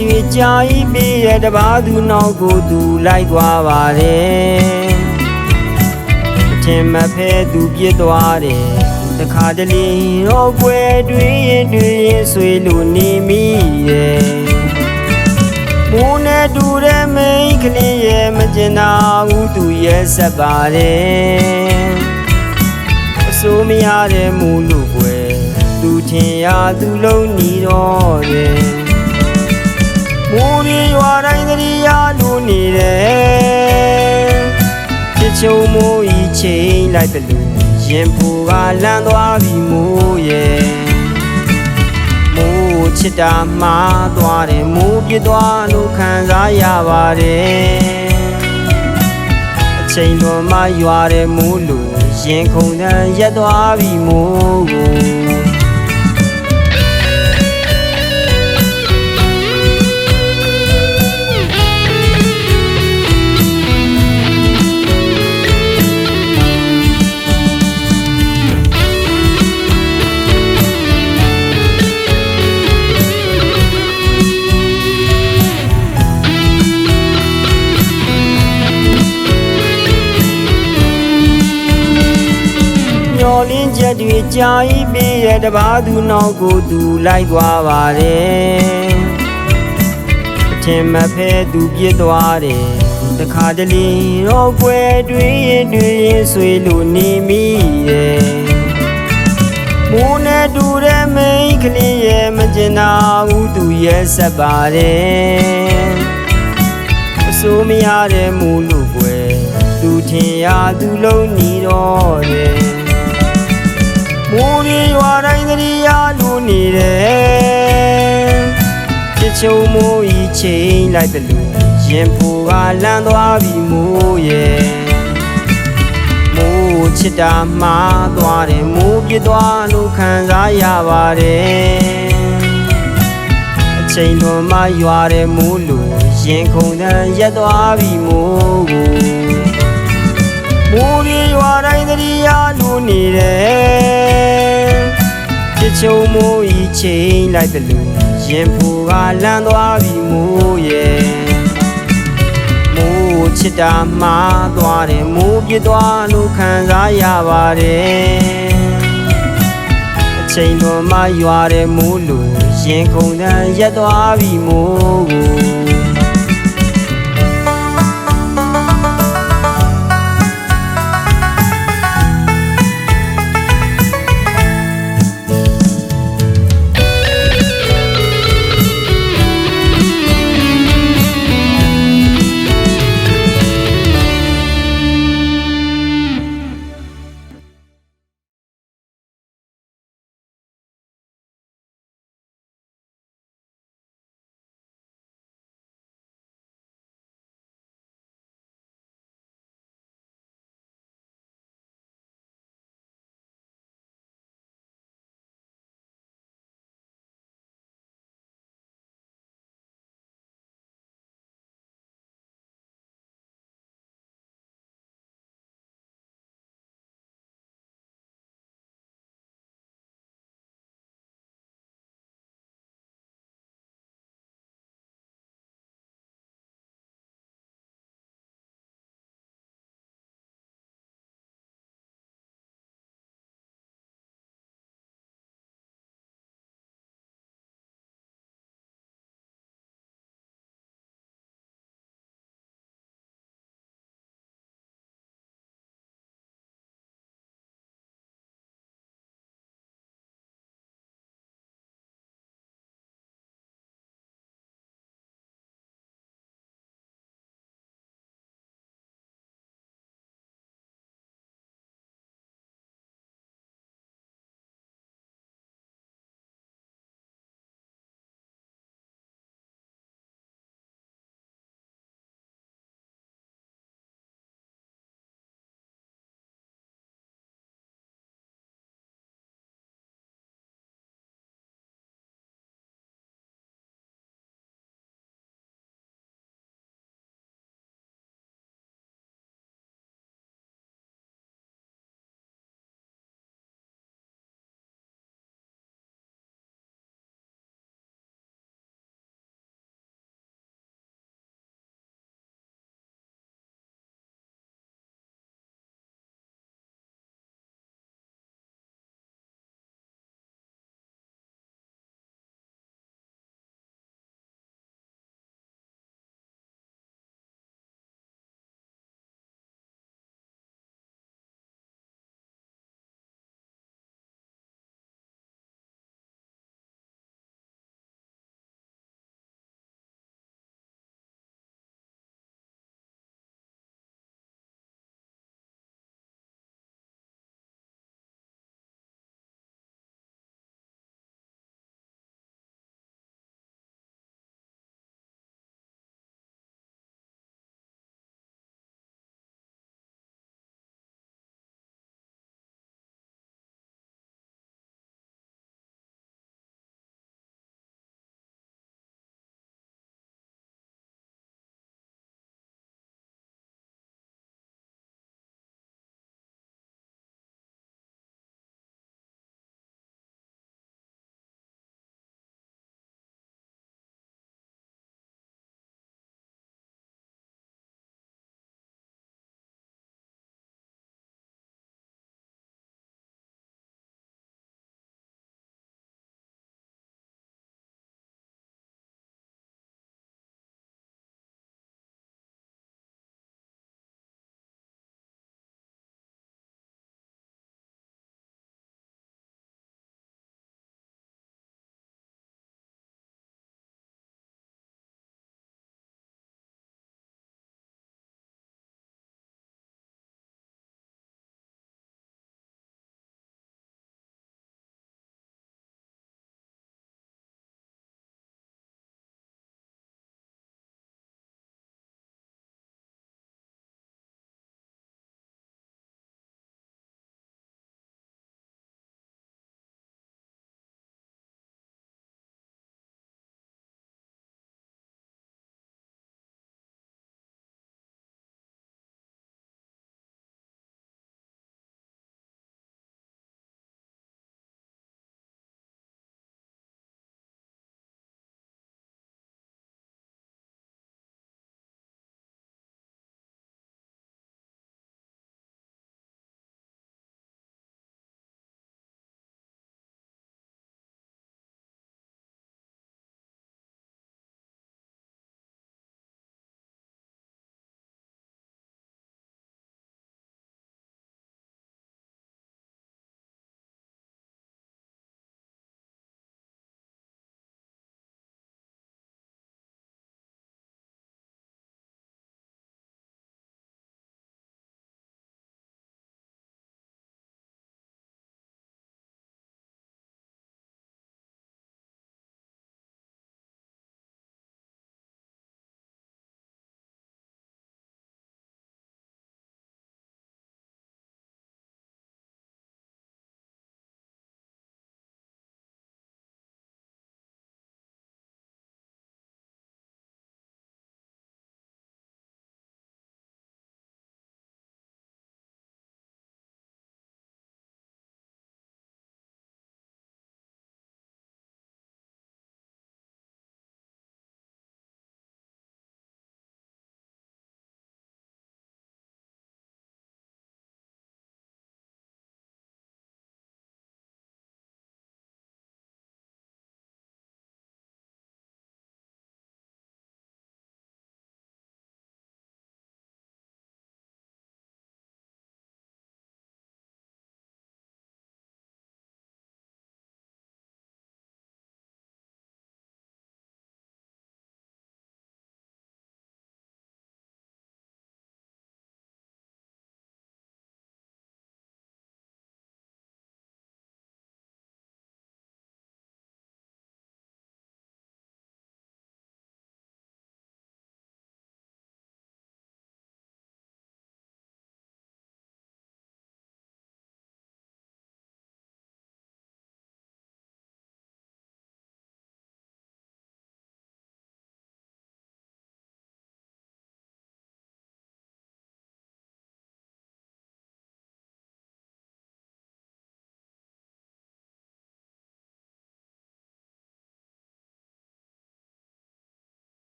ချက်တွေကြာဤပေးရတပါးသူနောက်ကိုသူလိုက်သွားပါတယ်အထင်မဖဲသူပြစ်သွားတယ်တခါတလေတော့ကွယ်တွင်ရင်တွင်ရင်ဆွေလို့နေမိရဲ့မိုးနဲ့တူတဲ့မိန်းကလေးရဲ့မကျင်နာဘူးသူရဲ့ဆက်ပါတယ်အစိုးမရတဲ့မူလို့ကွယ်သူထင်ရသူလုံးနီတော့တယ် ချစ်ချုံမိုးဤချိန်လိုက်တယ်လူရင်ဖူကလန်းသွားပြီမိုးရဲ့မိုးချစ်တာမှားသွားတယ်မိုးပြစ်သွားလို့ခံစားရပါတယ်အချိန်တော်မှရွာတယ်မိုးလူရင်ခုန်တန်းရက်သွားပြီမိုးကိုမျော် ချက်တွေကြာဤပေးရတပါးသူနောက်ကိုသူလိုက်သွားပါတယ်အထင်မဖဲသူပြစ်သွားတယ်တခါတလေတော့ကွယ်တွင်ရင်တွင်ရင်ဆွေလို့နေမိရဲ့မိုးနဲ့တူတဲ့မိန်းကလေးရဲ့မကျင်နာဘူးသူရဲ့ဆက်ပါတယ်အစိုးမရတဲ့မူလို့ကွယ်သူထင်ရသူလုံးနီတော့တယ် မူရီရွာတိုင်းသတိရလူနေတယ်ချစ်ချုံမိုးဤချိန်လိုက်တယ်လူရင်ဖူကလန်းသွားပြီမိုးရဲ့မိုးချစ်တာမှားသွားတယ်မိုးပြစ်သွားလို့ခံစားရပါတယ်အချိန်တော်မှရွာတယ်မိုးလူရင်ခုန်တန်းရက်သွားပြီမိုးကိုမူရီရွာ တိုင်းသတိရလူနေတယ်ချစ်ချုံမိုးဤချိန်လိုက်တယ်လူရင်ဖူကလန်းသွားပြီမိုးရဲ့မိုးချစ်တာမှားသွားတယ်မိုးပြစ်သွားလို့ခံစားရပါတယ်အချိန်တော်မှရွာတယ်မိုးလူရင်ခုန်တန်းရက်သွားပြီမိုးကို